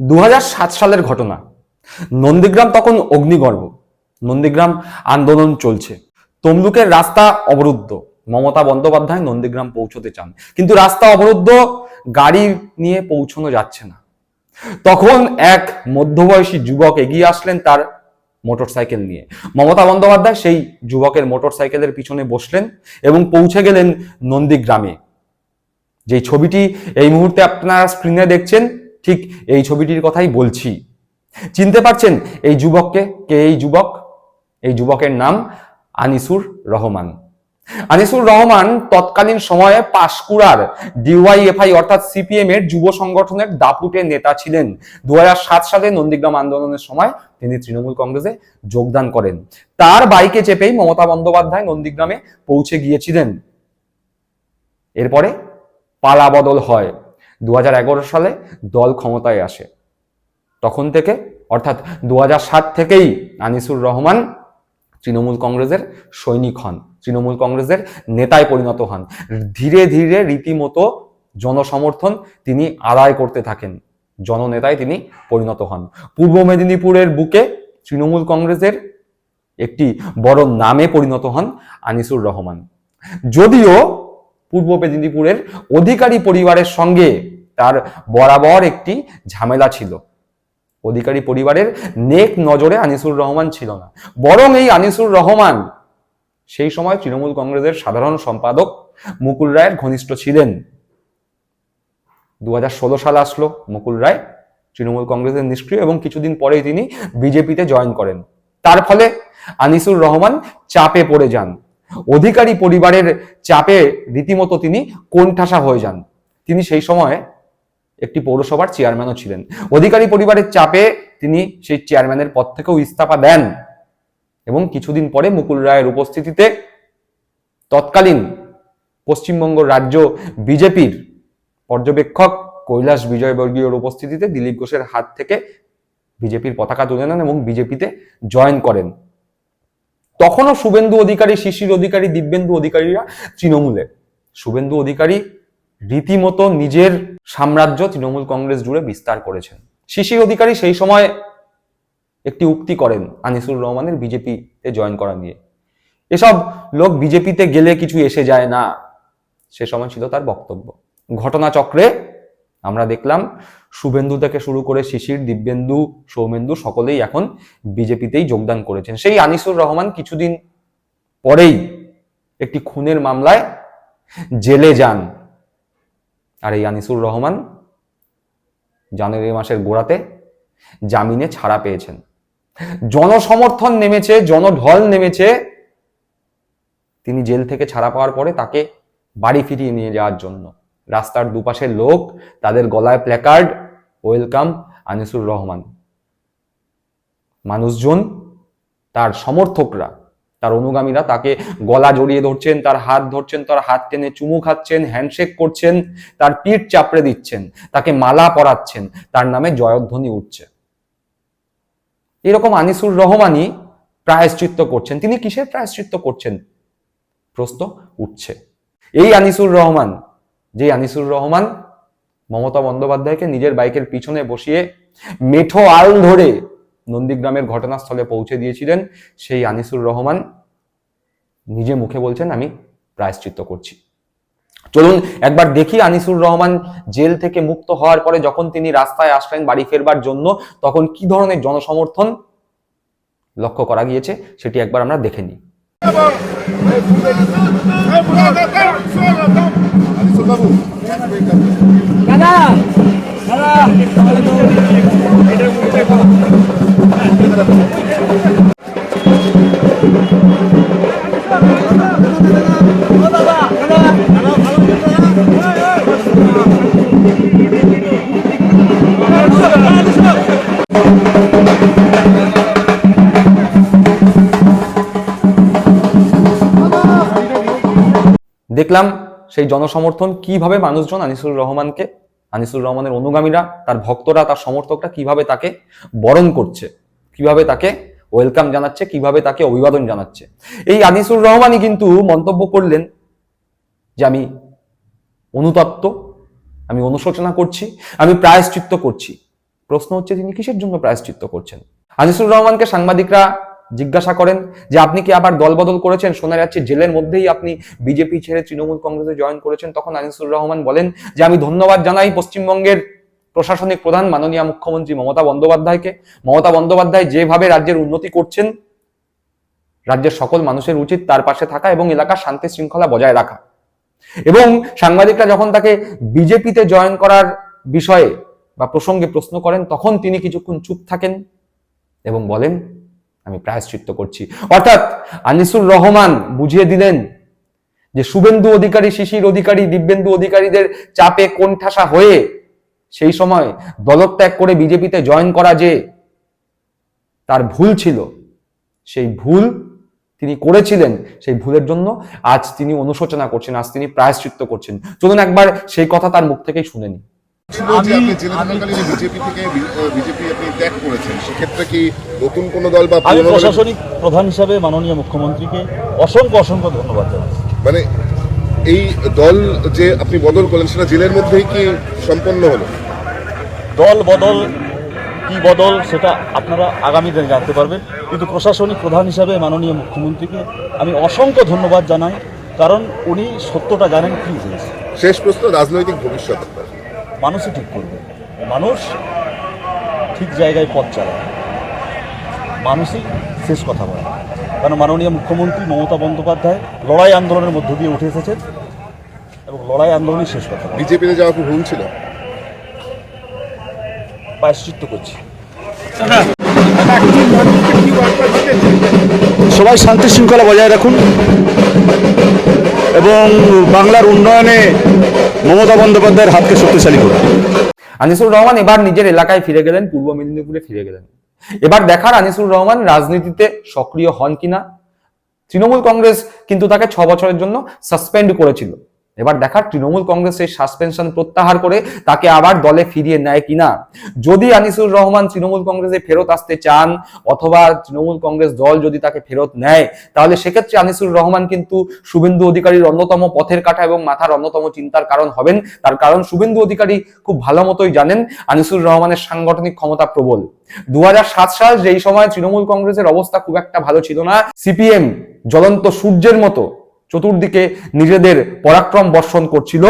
দু হাজার সাত সালের ঘটনা। নন্দীগ্রাম তখন অগ্নিগর্ভ। নন্দীগ্রাম আন্দোলন চলছে। তমলুকের রাস্তা অবরুদ্ধ। মমতা বন্দ্যোপাধ্যায় নন্দীগ্রাম পৌঁছতে চান। কিন্তু রাস্তা অবরুদ্ধ, গাড়ি নিয়ে পৌঁছানো যাচ্ছে না। তখন এক মধ্যবয়সী যুবক এগিয়ে আসলেন তার মোটরসাইকেল নিয়ে। মমতা বন্দ্যোপাধ্যায় সেই যুবকের মোটরসাইকেলের পিছনে বসলেন এবং পৌঁছে গেলেন নন্দীগ্রামে। যে ছবিটি এই মুহূর্তে আপনারা স্ক্রিনে দেখছেন ঠিক এই ছবিটির কথাই বলছি। চিনতে পারছেন এই যুবককে? কে এই যুবক? এই যুবকের নাম আনিসুর রহমান। আনিসুর রহমান তৎকালীন সময়ে পাশকুড়ার ডিওয়াইএফআই অর্থাৎ সিপিএম এর যুব সংগঠনের দাপুটের নেতা ছিলেন। দু হাজার সাত সালে নন্দীগ্রাম আন্দোলনের সময় তিনি তৃণমূল কংগ্রেসে যোগদান করেন। তার বাইকে চেপেই মমতা বন্দ্যোপাধ্যায় নন্দীগ্রামে পৌঁছে গিয়েছিলেন। এরপরে পালা বদল হয়। দু হাজার এগারো সালে দল ক্ষমতায় আসে। তখন থেকে, অর্থাৎ দু হাজার সাত থেকেই আনিসুর রহমান তৃণমূল কংগ্রেসের সৈনিক হন, তৃণমূল কংগ্রেসের নেতায় পরিণত হন। ধীরে ধীরে রীতিমতো জনসমর্থন তিনি আদায় করতে থাকেন, জননেতায় তিনি পরিণত হন। পূর্ব মেদিনীপুরের বুকে তৃণমূল কংগ্রেসের একটি বড় নামে পরিণত হন আনিসুর রহমান। যদিও পূর্ব মেদিনীপুরের অধিকারী পরিবারের সঙ্গে তার বরাবর একটি ঝামেলা ছিল। অধিকারী পরিবারের নেক নজরে আনিসুর রহমান ছিল না। বরং এই আনিসুর রহমান সেই সময় তৃণমূল কংগ্রেসের সাধারণ সম্পাদক মুকুল রায়ের ঘনিষ্ঠ ছিলেন। দু সাল আসলো, মুকুল রায় তৃণমূল কংগ্রেসের নিষ্ক্রিয় এবং কিছুদিন পরেই তিনি বিজেপিতে জয়েন করেন। তার ফলে আনিসুর রহমান চাপে পড়ে যান। অধিকারী পরিবারের চাপে রীতিমতো তিনি কোণঠাসা হয়ে যান। তিনি সেই সময় একটি পৌরসভার চেয়ারম্যানও ছিলেন। অধিকারী পরিবারের চাপে তিনি সেই চেয়ারম্যানের পদ থেকেও ইস্তফা দেন এবং কিছুদিন পরে মুকুল রায়ের উপস্থিতিতে তৎকালীন পশ্চিমবঙ্গ রাজ্য বিজেপির পর্যবেক্ষক কৈলাস বিজয়বর্গীয়র উপস্থিতিতে দিলীপ ঘোষের হাত থেকে বিজেপির পতাকা তুলে নেন এবং বিজেপিতে জয়েন করেন। তখনও শুভেন্দু অধিকারী, শিশির অধিকারী, দিব্যেন্দু অধিকারীরা তৃণমূলে শুভেন্দু অধিকারী রীতিমতো নিজের সাম্রাজ্য তৃণমূল কংগ্রেস জুড়ে বিস্তার করেছেন। শিশির অধিকারী সেই সময় একটি উক্তি করেন আনিসুর রহমানের বিজেপিতে জয়েন করা নিয়ে। এসব লোক বিজেপিতে গেলে কিছু এসে যায় না। সে সময় ছিল তার বক্তব্য। ঘটনাচক্রে আমরা দেখলাম, শুভেন্দু থেকে শুরু করে শিশির, দিব্যেন্দু, সৌমেন্দু সকলেই এখন বিজেপিতেই যোগদান করেছেন। সেই আনিসুর রহমান কিছুদিন পরেই একটি খুনের মামলায় জেলে যান। আর এই আনিসুর রহমান জানুয়ারি মাসের গোড়াতে জামিনে ছাড়া পেয়েছেন। জনসমর্থন নেমেছে, জনঢল নেমেছে। তিনি জেল থেকে ছাড়া পাওয়ার পরে তাকে বাড়ি ফিরিয়ে নিয়ে যাওয়ার জন্য। রাস্তার দুপাশের লোক, তাদের গলায় প্ল্যাকার্ড ওয়েলকাম আনিসুর রহমান। মানুষজন, তার সমর্থকরা তার অনুগামীরা তাকে গলা জড়িয়ে ধরছেন, তার হাত ধরছেন, তার হাত টেনে চুমু খাচ্ছেন হ্যান্ডশেক করছেন, তার পিঠ চাপড়ে দিচ্ছেন, তাকে মালা পরাচ্ছেন, তার নামে জয়ধ্বনি উঠছে। এরকম আনিসুর রহমানই প্রায়শ্চিত্ত করছেন। তিনি কিসের প্রায়শ্চিত্ত করছেন? প্রশ্ন উঠছে। এই আনিসুর রহমান, যে আনিসুর রহমান মমতা বন্দ্যোপাধ্যায়কে নিজের বাইকের পিছনে বসিয়ে মেঠো আল ধরে নন্দীগ্রামের ঘটনাস্থলে পৌঁছে দিয়েছিলেন সেই আনিসুর রহমান। নিজে মুখে বলছেন, আমি প্রায়শ্চিত্ত করছি। চলুন একবার দেখি আনিসুর রহমান জেল থেকে মুক্ত হওয়ার পরে যখন তিনি রাস্তায় আসলেন বাড়ি ফেরবার জন্য, তখন কি ধরনের জনসমর্থন লক্ষ্য করা গিয়েছে সেটি একবার আমরা দেখে নিই। দেখলাম সেই জনসমর্থন কীভাবে মানুষজন আনিসুর রহমানকে আনিসুর রহমানের অনুগামীরা, তার ভক্তরা, তার সমর্থকরা কীভাবে তাকে বরণ করছে, কীভাবে তাকে ওয়েলকাম জানাচ্ছে, কীভাবে তাকে অভিবাদন জানাচ্ছে। এই আনিসুর রহমানই কিন্তু মন্তব্য করলেন যে আমি অনুতপ্ত, আমি অনুশোচনা করছি, আমি প্রায়শ্চিত্ত করছি। প্রশ্ন হচ্ছে, তিনি কিসের জন্য প্রায়শ্চিত্ত করছেন? আনিসুর রহমানকে সাংবাদিকরা জিজ্ঞাসা করেন যে আপনি কি আবার দলবদল করেছেন? শোনা যাচ্ছে জেলের মধ্যেই আপনি বিজেপি ছেড়ে তৃণমূল কংগ্রেসে জয়েন করেছেন। তখন আনিসুর রহমান বলেন যে, আমি ধন্যবাদ জানাই পশ্চিমবঙ্গের প্রশাসনিক প্রধান মাননীয় মুখ্যমন্ত্রী মমতা বন্দ্যোপাধ্যায়কে। মমতা বন্দ্যোপাধ্যায় যেভাবে রাজ্যের উন্নতি করছেন, রাজ্যের সকল মানুষের উচিত তার পাশে থাকা এবং এলাকার শান্তি শৃঙ্খলা বজায় রাখা। এবং সাংবাদিকরা যখন তাকে বিজেপিতে জয়েন করার বিষয়ে বা প্রসঙ্গে প্রশ্ন করেন, তখন তিনি কিছুক্ষণ চুপ থাকেন এবং বলেন আমি প্রায়শ্চিত্ত করছি। অর্থাৎ আনিসুর রহমান বুঝিয়ে দিলেন যে শুভেন্দু অধিকারী, শিশির অধিকারী, দিব্যেন্দু অধিকারীদের চাপে কোণঠাসা হয়ে সেই সময় দলত্যাগ করে বিজেপিতে জয়েন করা যে তার ভুল ছিল, সেই ভুল তিনি করেছিলেন, সেই ভুলের জন্য আজ তিনি অনুশোচনা করছেন, আজ তিনি প্রায়শ্চিত্ত করছেন। চলুন একবার সেই কথা তার মুখ থেকেই শুনে নিই। আপনি জেলে থাকাকালীন বিজেপি থেকে বিজেপি আপনি ত্যাগ করেছেন সেক্ষেত্রে কি নতুন কোন দল বা আমি প্রশাসনিক প্রধান হিসাবে মাননীয় মুখ্যমন্ত্রীকে অসংখ্য অসংখ্য ধন্যবাদ মানে এই দল যে আপনি বদল করলেন সেটা জেলের মধ্যেই কি সম্পন্ন হলো? দল বদল কি বদল সেটা আপনারা আগামী দিনে জানতে পারবেন। কিন্তু প্রশাসনিক প্রধান হিসাবে মাননীয় মুখ্যমন্ত্রীকে আমি অসংখ্য ধন্যবাদ জানাই কারণ উনি সত্যটা জানেন কি শেষ প্রশ্ন রাজনৈতিক ভবিষ্যৎ। মানুষই ঠিক করবে। মানুষ ঠিক জায়গায় পথ চালায়। মানুষই শেষ কথা বলে। কারণ মাননীয় মুখ্যমন্ত্রী মমতা বন্দ্যোপাধ্যায় লড়াই আন্দোলনের মধ্য দিয়ে উঠে এসেছেন এবং লড়াই আন্দোলনই শেষ কথা। বিজেপিতে যাওয়া খুব ভুল ছিল? প্রায়শ্চিত্ত করছি। সবাই শান্তি শৃঙ্খলা বজায় রাখুন এবং বাংলার উন্নয়নে মমতা বন্দ্যোপাধ্যায়ের হাতকে শক্তিশালী করুন। আনিসুর রহমান এবার নিজের এলাকায় ফিরে গেলেন, পূর্ব মেদিনীপুরে ফিরে গেলেন। এবার দেখার আনিসুর রহমান রাজনীতিতে সক্রিয় হন কিনা, তৃণমূল কংগ্রেস কিন্তু তাকে ছ বছরের জন্য সাসপেন্ড করেছিল। এবার দেখার তৃণমূল কংগ্রেস সেই সাসপেনশন প্রত্যাহার করে তাকে আবার দলে ফিরিয়ে নেয় কিনা? যদি আনিসুর রহমান তৃণমূল কংগ্রেসে ফেরত আসতে চান, অথবা তৃণমূল কংগ্রেস দল যদি তাকে ফেরত নেয়, তাহলে সেক্ষেত্রে আনিসুর রহমান কিন্তু শুভেন্দু অধিকারীর অন্যতম পথের কাটা এবং মাথার অন্যতম চিন্তার কারণ হবেন। তার কারণ শুভেন্দু অধিকারী খুব ভালো মতোই জানেন, আনিসুর রহমানের সাংগঠনিক ক্ষমতা প্রবল। দু হাজার সাত সাল যেই সময় তৃণমূল কংগ্রেসের অবস্থা খুব একটা ভালো ছিল না, সিপিএম জ্বলন্ত সূর্যের মতো চতুর্দিকে নিজেদের পরাক্রম বর্ষণ করছিল।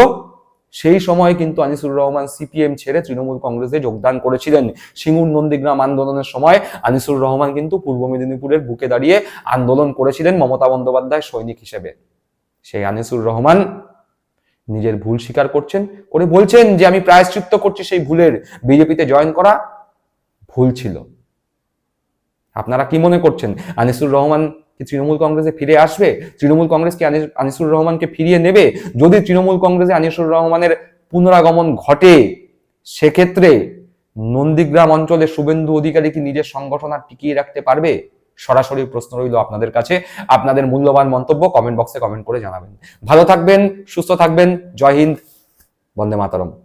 সেই সময় কিন্তু আনিসুর রহমান সিপিএম ছেড়ে তৃণমূল কংগ্রেসে যোগদান করেছিলেন। সিঙ্গুর নন্দীগ্রাম আন্দোলনের সময় আনিসুর রহমান কিন্তু পূর্ব মেদিনীপুরের বুকে দাঁড়িয়ে আন্দোলন করেছিলেন মমতা বন্দ্যোপাধ্যায় সৈনিক হিসেবে। সেই আনিসুর রহমান নিজের ভুল স্বীকার করছেন, করে বলছেন যে, আমি প্রায়শ্চিত্ত করছি সেই ভুলের। বিজেপিতে জয়েন করা ভুল ছিল। আপনারা কি মনে করছেন? আনিসুর রহমান কি তৃণমূল কংগ্রেসে ফিরে আসবে, তৃণমূল কংগ্রেস কি আনিস- আনিসুর রহমানকে ফিরিয়ে নেবে? যদি তৃণমূল কংগ্রেসে আনিসুর রহমানের পুনরাগমন ঘটে, সেক্ষেত্রে নন্দীগ্রাম অঞ্চলে শুভেন্দু অধিকারী কি নিজের সংগঠন আর টিকিয়ে রাখতে পারবে? সরাসরি প্রশ্ন রইল আপনাদের কাছে। আপনাদের মূল্যবান মন্তব্য কমেন্ট বক্সে কমেন্ট করে জানাবেন। ভালো থাকবেন, সুস্থ থাকবেন। জয় হিন্দ, বন্দে মাতরম।